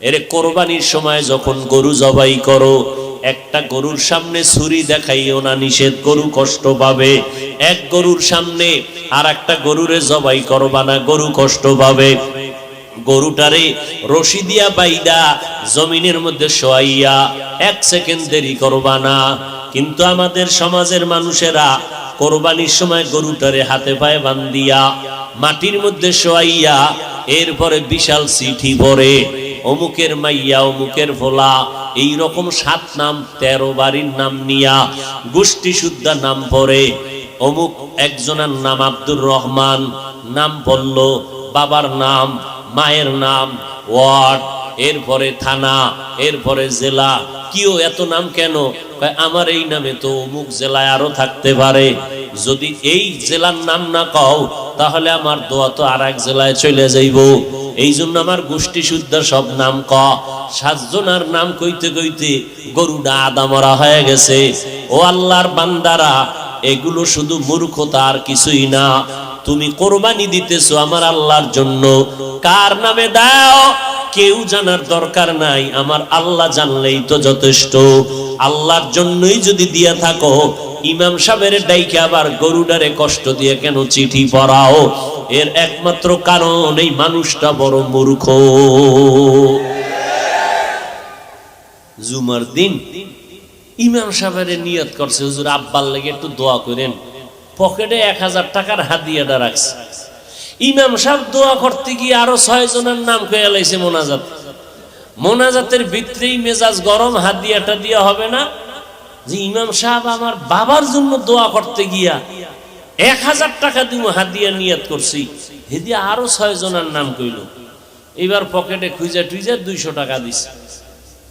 এরে কোরবানির সময় যখন গরু জবাই করো, একটা গরুর সামনে ছুরি দেখাইও না, নিষেধ গরু কষ্ট পাবে। এক গরুর সামনে আর একটা গরুরে জবাই করবা না, গরু কষ্ট পাবে। গরুটারে রশি দিয়া বাইদা জমিনের মধ্যে শোয়াইয়া এক সেকেন্ড দেরি করবা না। কিন্তু আমাদের সমাজের মানুষেরা কোরবানির সময় গরুটারে হাতে পায়ে বান্দিয়া মাটির মধ্যে শোয়াইয়া এরপরে বিশাল চিঠি পরে অমুকের মাইয়া, অমুকের ভোলা এই রকম সাত নাম, তেরো বাড়ির নাম নিয়া গোষ্ঠী সুদ্ধা নাম পরে অমুক একজনের নাম আব্দুর রহমান, নাম বলল বাবার নাম, মায়ের নাম, ওয়ার্ড এরপরে থানা, এরপরে জেলা। কিও এত নাম কেন? আমার এই নামে তো অমুক জেলায় আরও থাকতে পারে। যদি এই জেলার নাম না কও, তাহলে আমার দোয়া তো আর এক জেলায় চলে যাইব। এই জন্য আমার গোষ্ঠী শুদ্ধ সব নাম ক। সাতজনার নাম কইতে কইতে গরুটা আদা মরা হয়ে গেছে। ও আল্লাহর বান্দারা, এগুলো শুধু মূর্খতা আর কিছুই না। তুমি কোরবানি দিতেছো আমার আল্লাহর জন্য। কার নামে দাও? কেউ জানার দরকার নাই, আমার আল্লাহ জানলেই তো যথেষ্ট। আল্লাহর জন্যই যদি দিয়া থাকো, ইমাম সাহেবের ডাইকে আবার গরুডারে কষ্ট দিয়ে কেন চিঠি পড়াও? এর একমাত্র কারণ, এই মানুষটা বড় মূর্খ। জুমার দিন, ইমাম সাহেবের নিয়ত করছে, হুজুর আব্বার লেগে একটু দোয়া করেন। পকেটে এক হাজার টাকার হাদিয়াটা রাখছে। ইমাম সাহেব দোয়া করতে গিয়ে আরও ছয় জনের নাম কয়ে লাইছে মোনাজাত। মোনাজাতের ভিতরেই মেজাজ গরম, হাদিয়াটা দিয়া হবে না। যে ইমাম সাহেব আমার বাবার জন্য দোয়া করতে গিয়া এক হাজার টাকা দিব হাদিয়া নিয়াত করছি, হেদিয়া আরও ছয় জনের নাম কইল। এবার পকেটে খুঁজে টুইজা দুইশো টাকা দিছে।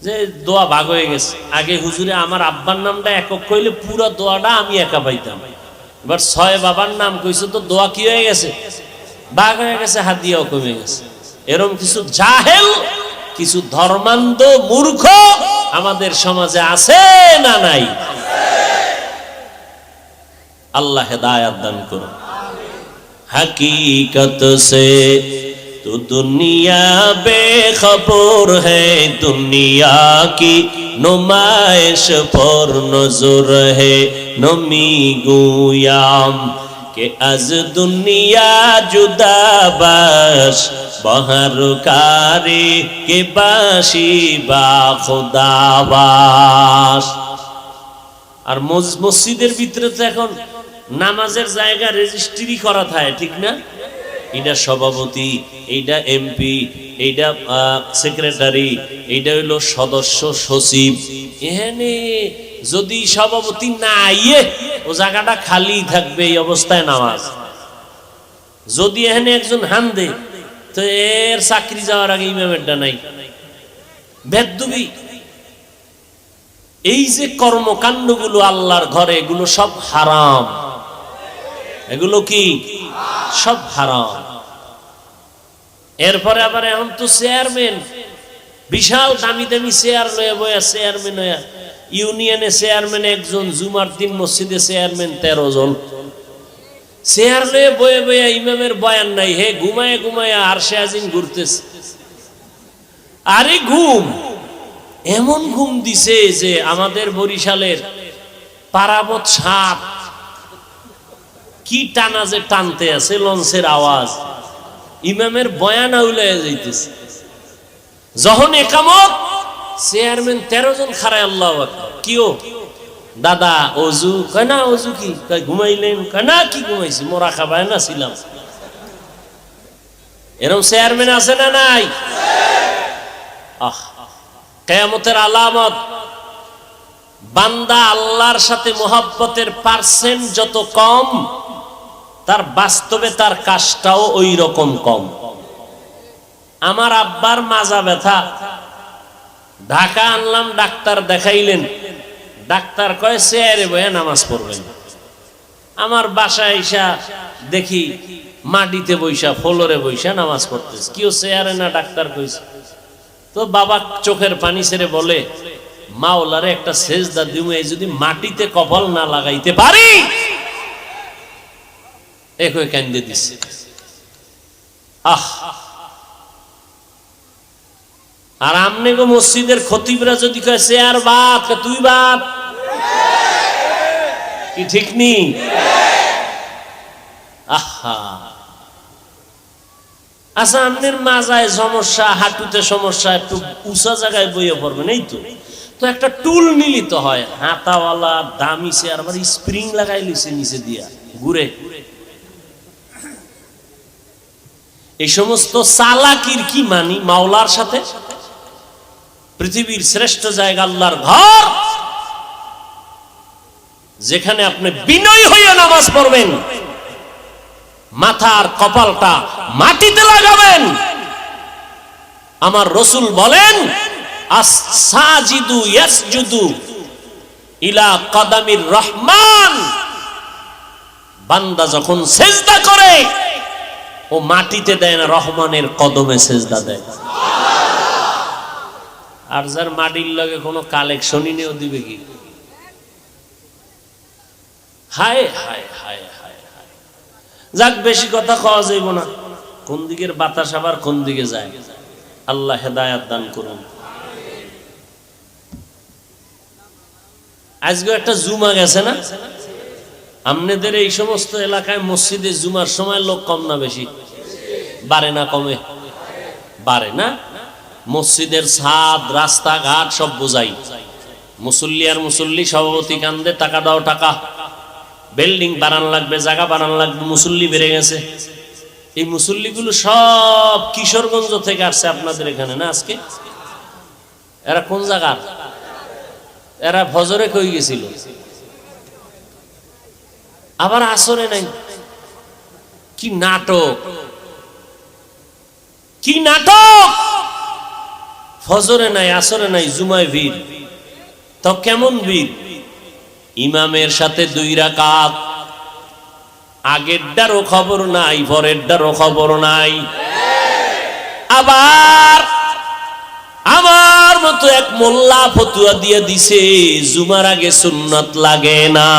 যে দোয়া ভাগ হয়ে গেছে। আগে হুজুরে আমার আব্বার নামটা একক কইলে পুরো দোয়াটা আমি একা পাইতাম। এবার ছয় বাবার নাম কইছে, তো দোয়া কি হয়ে গেছে? বাঘ হয়ে গেছে হাদিয়াও কমে গেছে। এরম কিছু জাহেল, কিছু ধর্মান্ধ মূর্খ আমাদের সমাজে আছে না নাই? আল্লাহ হেদায়াত দান করুন। হকীকত সে তো দুনিয়া বেখবর خبر ہے دنیا کی نمائش پر نظر ہے কে আজ দুনিয়া জুদাবাস, বহরকারে কে বাসি বা খোদাবাস। আর মসজিদের ভিতরে তো এখন নামাজের জায়গা রেজিস্ট্রি করা থাকে, ঠিক না? এটা সভাপতি এইটা এমপি এইটা সেক্রেটারি এইটা হইল সদস্য সচিব। এখানে যদি সভাপতি না আইয়ে ও জায়গাটা খালি থাকবে এই অবস্থায় নামাজ। যদি এখানে একজন হান দে তো এর চাকরি যাওয়ার আগে ইমামেরটা নাই। বেদুবি। এই যে কর্মকাণ্ডগুলো আল্লাহর ঘরে, এগুলো সব হারাম। এগুলো কি? সব হারাম। এরপরে আবার এখন তো চেয়ারম্যান। বিশাল দামি দামি চেয়ার লয়ে বয়া, চেয়ারম্যান হইয়া ইউনিয়নে চেয়ারম্যান একজন, জুমার দিন মসজিদে চেয়ারম্যান তেরো জন। চেয়ার লয়ে বয়ে বয়া ইমামের বয়ান নাই, হে ঘুমায় ঘুমায় আর সে ঘুরতেছে। আরে ঘুম! এমন ঘুম দিছে যে আমাদের বরিশালের পারাবত সাপ কি টানা যে টানতে আছে, লঞ্চের আওয়াজ। ইমামের বয়ান আউলে যাইতেছে। যখন একামত চেয়ারম্যান তেরো জন খারায় আল্লাহ। কিও? দাদা, অজু? কয়, না, অজু কি? ঘুমাইলেন। কয়, না, কি ঘুমাইছি? মোরা খাবায় না, ছিলাম। এরকম চেয়ারম্যান আছে না নাই? আহ, কেয়ামতের আলামত। বান্দা আল্লাহর সাথে মোহাব্বতের পার্সেন্ট যত কম, তার বাস্তবে তার কাজটাও ওই রকম কম। আমার আব্বার মাজা ব্যথা। ঢাকা আনলাম, ডাক্তার দেখাইলেন। ডাক্তার কয় চেয়ারে বয়ে নামাজ পড়বেন আমার বাসায় আইসা দেখি মাটিতে বৈশা ফ্লোরে বৈশা নামাজ পড়তেছে। কেউ চেয়ারে না? ডাক্তার কইছে। তো বাবা চোখের পানি ছেড়ে বলে, মাওলারে একটা সেজদা দিমু, এই যদি মাটিতে কপাল না লাগাইতে পারি? একই কান্দে দিছে। আহ! আর আমনে গো মসজিদের খতিবরা যদি কয়, সে আর বাপ তুই বাপ? কি ঠিক নি? আচ্ছা মাজায় সমস্যা, হাঁটুতে সমস্যা, একটু উঁচা জায়গায় বইয়ে তো। তো একটা টুল মিলিত হয়, হাতাওয়ালা, দামি সে আর আবার স্প্রিং লাগাই লিছে নিচে দিয়া, ঘুরে। এই সমস্ত চালাকির কি মানি, মাওলার সাথে? পৃথিবীর শ্রেষ্ঠ জায়গা আল্লাহর ঘর। যেখানে আপনি বিনয় হইয়া নামাজ পড়বেন। মাথার কপালটা মাটিতে লাগাবেন। আমার রসুল বলেন ইলা কাদামির রহমান। বান্দা যখন সেজদা করে, ও মাটিতে দেয় না, রহমানের কদমে সেজদা দেয়। আর যার মাটির লগে কোনো কালেকশনই নেও দিবে কি? যাক, বেশি কথা খাওয়া যাইব না। কোন দিকের বাতাস আবার কোন দিকে যায়? আল্লাহ হেদায়াত দান করুন। আজকে একটা জুমা গেছে না? আপনাদের এই সমস্ত এলাকায় মসজিদে জুমার সময় লোক কম না বেশি? বাড়ে না কমে? বাড়ে না? মসজিদের ছাদ, রাস্তাঘাট সব বোঝাই। মুসল্লি আর মুসল্লি সভাপতি কান্দে, টাকা দাও টাকা। বিল্ডিং বানান লাগবে, জায়গা বানান লাগবে, মুসল্লি বেড়ে গেছে। এই মুসল্লিগুলো সব কিশোরগঞ্জ থেকে আসছে আপনাদের এখানে, না আজকে? এরা কোন জায়গার এরা ভজরে কই গেছিল? আবার আসরে নাই? কি নাটক? কি নাটক? ফজরে নাই, আসরে নাই, জুমায় ভিড়। তো কেমন ভিড়? ইমামের সাথে দুই রাকাত। আগেরটারও খবর নাই, পরেরটারও খবর নাই। আবার আমার মতো এক মোল্লা ফতুয়া দিয়ে দিছে, জুমার আগে সুন্নত লাগে না।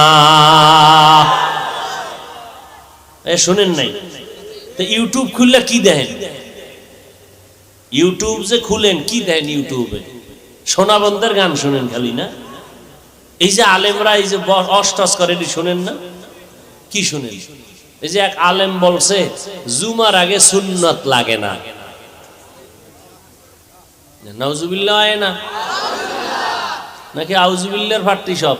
এ, শুনেন নাই? তো ইউটিউব খুললে কি দেখেন? ইউটিউব যে খুলেন, কি দেন ইউটিউবে? সোনা বন্ধের গান শুনেন খালি না? এই যে আলেমরা, এই যে অষ্টস করে, এটি শোনেন না? কি শুনেন? এই যে এক আলেম বলছে, জুমার আগে সুন্নত লাগে না। নাউজুবিল্লাহ হয় না? নাকি আউজুবিল্লার ফাটতি সব?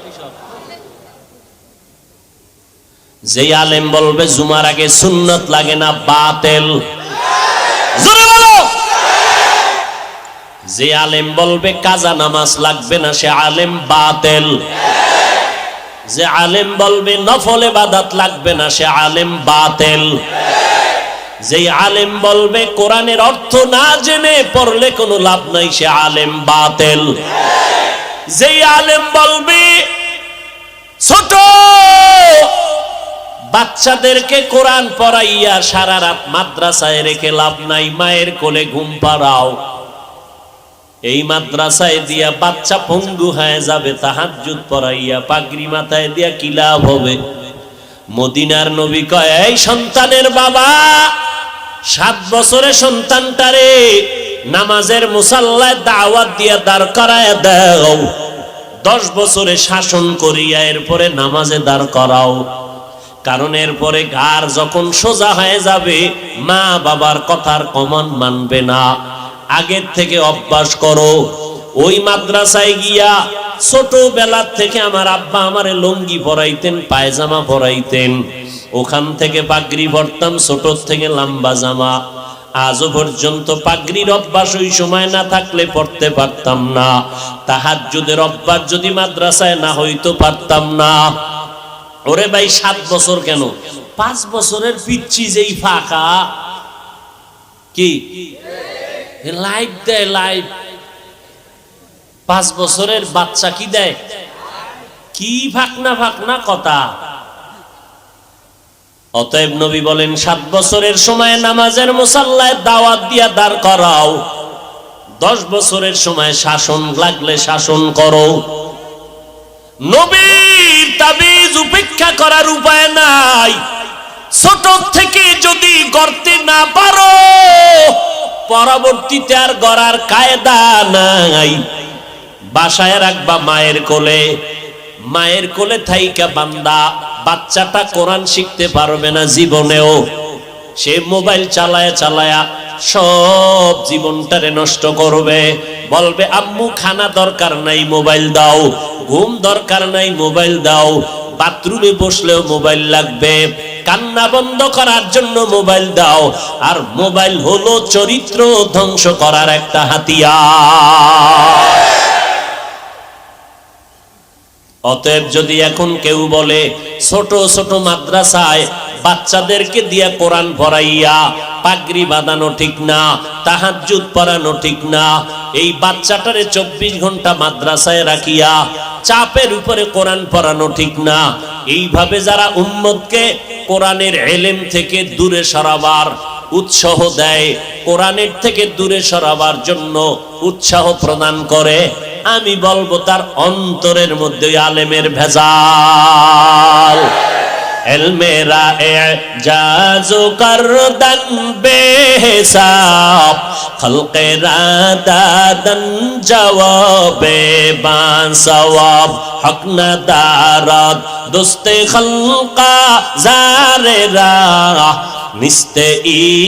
যেই আলেম বলবে, জুমার আগে সুন্নত লাগে না, বাতেল জোরে বলো যে আলেম বলবে কাজা নামাজ লাগবে না, সে আলেম বাতেল। যে আলেম বলবে নফলে বাদাত লাগবে না, সে আলেম বাতেল। যে আলেম বলবে কোরআনের অর্থ না জেনে পড়লে কোনো লাভ নাই, সে আলেম বাতেল। যেই আলেম বলবে ছোট বাচ্চাদেরকে কোরআন পড়াইয়া সারা রাত মাদ্রাসায় রেখে লাভ নাই, মায়ের কোলে ঘুম পাড়াও। এই মাদ্রাসায় দিয়া বাচ্চা পঙ্গু হয়ে যাবে, তাহাজ্জুদ পড়াইয়া পাগড়ি মাথায় দিয়া কি লাভ হবে? মদিনার নবী কয়, এই সন্তানের বাবা, সাত বছরে সন্তানটারে নামাজের মুসাল্লায় দাওয়াত দিয়া দাঁড় করায় দাও। দশ বছরে শাসন করিয়া এরপরে নামাজে দাঁড় করাও। কারণ এরপরে গার যখন সোজা হয়ে যাবে মা বাবার কথার কমন মানবে না। আগের থেকে অভ্যাস করো। ওই মাদ্রাসায় গিয়া ছোটবেলার থেকে আমার আব্বা আমারে লঙ্গি পরাইতেন, পায়জামা পরাইতেন। ওখান থেকে পাগড়ি ভরতাম ছোট থেকে লম্বা জামা। আজও পর্যন্ত পাগড়ির অভ্যাস ওই সময় না থাকলে পড়তে পারতাম না। তাহার তাহাজ্জুদের অভ্যাস যদি মাদ্রাসায় না হইতো পারতাম না। ওরে ভাই, সাত বছর কেন? পাঁচ বছরের পিচ্ছি যেই ফাঁকা। কি? লাইভ দেয় লাইভ পাঁচ বছরের বাচ্চা কি দেয়? কি ফাঁকনা ফাঁকনা কথা। অতএব নবী বলেন, সাত বছরের সময় নামাজের মুসাল্লায় দাওয়াত দিয়া দাঁড় করাও। দশ বছরের সময় শাসন লাগলে শাসন করো। নবীর তাবিজ উপেক্ষা করার উপায় নাই। ছোট থেকে যদি করতে না পারো পরবর্তীতে আর গড়ার কায়দা নাই। বাসায় রাখবা মায়ের কোলে। মায়ের কোলে থাইকা বান্দা, বাচ্চাটা কোরআন শিখতে পারবে না জীবনেও। সে মোবাইল চালায়া চালায়া সব জীবনটারে নষ্ট করবে। বলবে, আম্মু, খানা দরকার নাই, মোবাইল দাও। ঘুম দরকার নাই, মোবাইল দাও। বাথরুমে বসলেও মোবাইল লাগবে। কান্না বন্ধ করার জন্য মোবাইল দাও। আর মোবাইল হলো চরিত্র ধ্বংস করার একটা হাতিয়ার। অতএব যদি এখন কেউ বলে, ছোট ছোট মাদ্রাসায় বাচ্চাদেরকে দিয়া কোরআন পড়াইয়া পাগড়ি বাঁধানো ঠিক না, তাহাজ্জুদ পড়ানো ঠিক না এই বাচ্চাটারে চব্বিশ ঘণ্টা মাদ্রাসায় রাখিয়া চাপের উপরে কোরআন পড়ানো ঠিক না। এইভাবে যারা উম্মতকে কোরআনের এলেম থেকে দূরে সরাবার উৎসাহ দেয়, কোরআনের থেকে দূরে সরাবার জন্য উৎসাহ প্রদান করে, আমি বলব তার অন্তরের মধ্যে আলেমের ভেজাল। এলমেরা এজাজু করদন বেহিসাব খলকেরা দাদন জবাবে বাসওয়াব হক না দারাত দোস্তে খলকা জারেরা নিস্তে ই